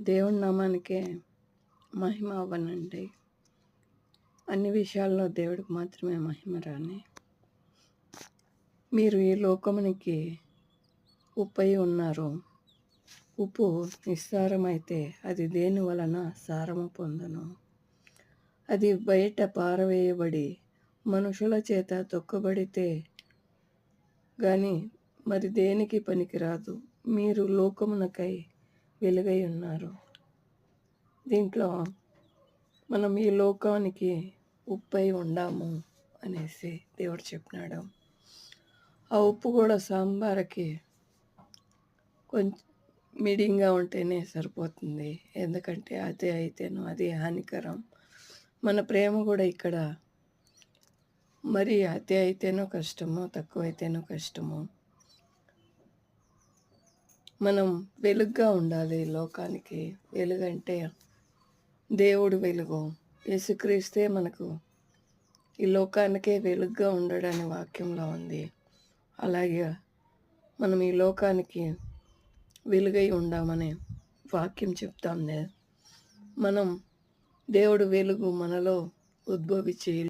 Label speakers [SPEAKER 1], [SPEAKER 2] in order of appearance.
[SPEAKER 1] దేవుడి నామానికే మహిమ అవ్వనండి. అన్ని విషయాల్లో దేవుడికి మాత్రమే మహిమ రాని. మీరు ఈ లోకమునికి ఉప్పై ఉన్నారు. ఉప్పు నిస్సారమైతే అది దేని వలన సారము పొందను? అది బయట పారవేయబడి మనుషుల చేత తొక్కబడితే కానీ మరి దేనికి పనికిరాదు? మీరు లోకమునకై వెలుగై ఉన్నారు. దీంట్లో మనం ఈ లోకానికి ఉప్పై ఉండాము అనేసి దేవుడు చెప్పినాడు. ఆ ఉప్పు కూడా సాంబార్కి కొంచెం మీడియంగా ఉంటేనే సరిపోతుంది. ఎందుకంటే అదే అయితేనో అది హానికరం. మన ప్రేమ కూడా ఇక్కడ మరి అతి అయితేనో కష్టము తక్కువ అయితేనో కష్టము మనం వెలుగ్గా ఉండాలి లోకానికి. వెలుగంటే దేవుడు వెలుగు. యేసుక్రీస్తే మనకు ఈ లోకానికే వెలుగ్గా ఉండడని వాక్యంలో ఉంది. అలాగే మనం ఈ లోకానికి వెలుగై ఉండామని వాక్యం చెప్తాం మనం దేవుడు వెలుగు మనలో ఉద్భవించి